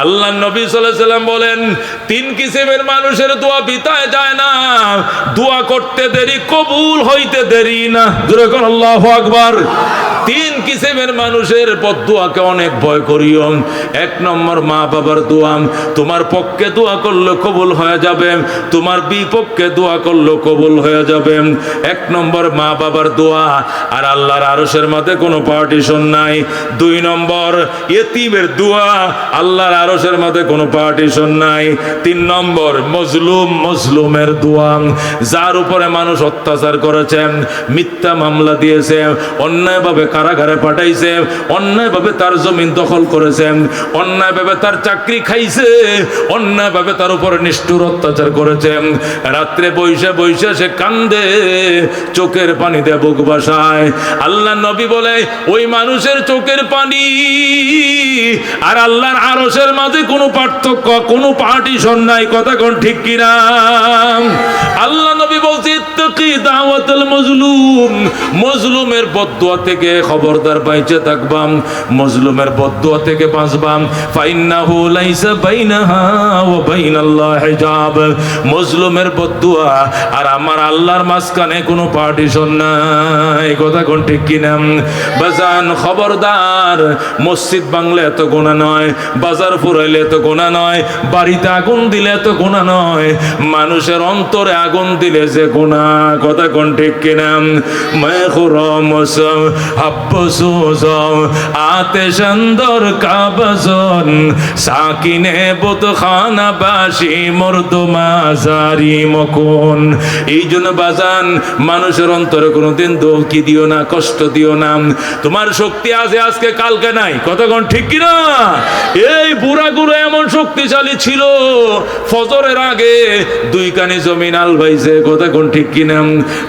আল্লাহ নবী সাল্লাম বলেন, তিন কিসিমের মানুষের দোয়া বিতায় যায় না। দোয়া করতে দেরি, কবুল হইতে দেরি না। করল্লাহ আকবর আকবার। তিন কিসিমের মানুষের বদুয়াকে অনেক ভয় করিও। এক নম্বর মা বাবার দোয়া, তোমার পক্ষে দোয়া করলে কবুল হয়ে যাবে, তোমার বিপক্ষে দোয়া করলে কবুল হয়ে যাবে। এক নম্বর মা বাবার দোয়া, আর আল্লাহর আরশের মাঝে কোনো পার্টিশন নাই। দুই নম্বর এতিমের দোয়া, আল্লাহর আরশের মাঝে কোনো পার্টিশন নাই। তিন নম্বর মজলুম মজলুমের দোয়া, যার উপরে মানুষ অত্যাচার করেছেন মিথ্যা মামলা দিয়েছে, অন্যায়ভাবে কারাগারে পাঠাইছে, অন্যায়ভাবে তার জমিন দখল করেছে, অন্যায়ভাবে তার চাকরি খাইছে, অন্যায়ভাবে তার উপরে নিষ্ঠুর অত্যাচার করেছে। রাত্রে বৈশা বৈশা সে কান্দে, চোখের পানিতে বুক বাসায়। আল্লাহ নবী বলে, ওই মানুষের চোখের পানি আর আল্লাহর আরশের মাঝে কোনো পার্থক্য, কোনো পার্টিশন নাই। কথা কোন ঠিক কিনা? আল্লাহ দাওয়াতুল মজলুম। মজলুমের বদদুয়া থেকে খবরদার বাইচে থাকবাম। মজলুমের থেকে বাঁচবাম। মজলুমের আর আমার আল্লাহর মাঝখানে কোনো পার্টিশন নাই। কথা কোন ঠিক কিনা? বাজান খবরদার, মসজিদ বাংলা এত গোনা নয়, বাজার ফুরাইলে এত গোনা নয়, বাড়িতে আগুন দিলে এত গোনা নয়। মানুষের অন্তরে আগুন দিলে যে গোনা কথা কোন ঠিক কিনা? আতে সুন্দর কাবজন সাকিনে বুত খানা বাসি মকুন। এই জন্য বাজান, মানুষের অন্তরে কোনোদিন দৌকি দিও না, কষ্ট দিও না। তোমার শক্তি আছে, আজকে কালকে নাই। কতক্ষণ ঠিক কিনা? এই বুড়া বুড়াগুলো এমন শক্তিশালী ছিল, ফজরের আগে দুই কানে জমিন আলবাইছে কতক্ষণ ঠিক কিনা?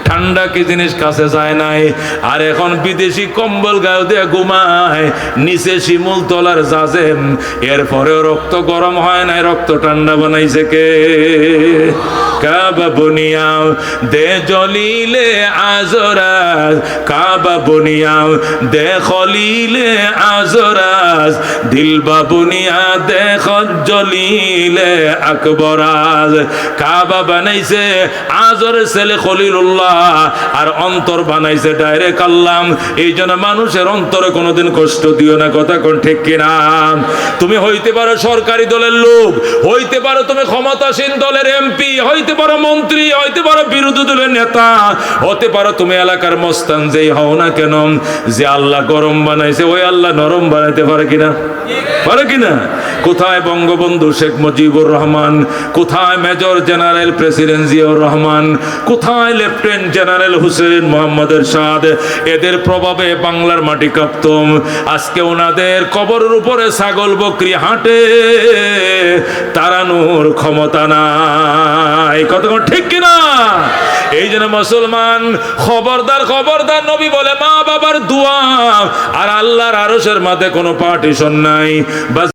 ঠান্ডা কি জিনিস কাছে যায় নাই? আর এখন বিদেশি কম্বল গায়ে দিয়ে ঘুমায়, নিচে শিমুল তলার জাজেম। এরপরেও রক্ত গরম হয় নাই, রক্ত ঠান্ডা বানাইছে কে? কাবা বুনিয়াও, দে জলিলে আজরাজ। কাবা বুনিয়াও, দে খলিলে আজরাজ। দিল বাবুনিয়া দে জলিলে আকবরাজ। কাবা বানাইছে আজর ছেলে আর অন্তর বানাইছে ডাইরেক্ট আল্লাহ। এই জন্য মানুষের অন্তরে কোনোদিন কষ্ট দিও না, কথা কোন ঠিক কিনা? তুমি হইতে পারো সরকারি দলের লোক, হইতে পারো তুমি ক্ষমতাসীন দলের এমপি হইতে পারো মন্ত্রী, হইতে পারো বিরোধী দলের নেতা। হতে পারো তুমি এলাকার মস্তান, যেই হও না কেন, যে আল্লাহ গরম বানাইছে, ওই আল্লাহ নরম বানাইতে পারে কিনা? পারে কিনা? কোথায় বঙ্গবন্ধু শেখ মুজিবুর রহমান? কোথায় major general president Ziaur Rahman? কোথায় লেফটেন্যান্ট জেনারেল হুসেন মোহাম্মদ এরশাদ এদের প্রভাবে বাংলার মাটি কাঁপতম। আজকে ওনাদের কবরের উপরে ছাগল বকরি হাঁটে তারানোর ক্ষমতা নাই। কতক্ষণ ঠিক কিনা? এই জন্য মুসলমান, খবরদার খবরদার নবী বলে মা বাবার দোয়া। আর আল্লাহর আরশের মাঝে কোনো পার্টিশন নাই।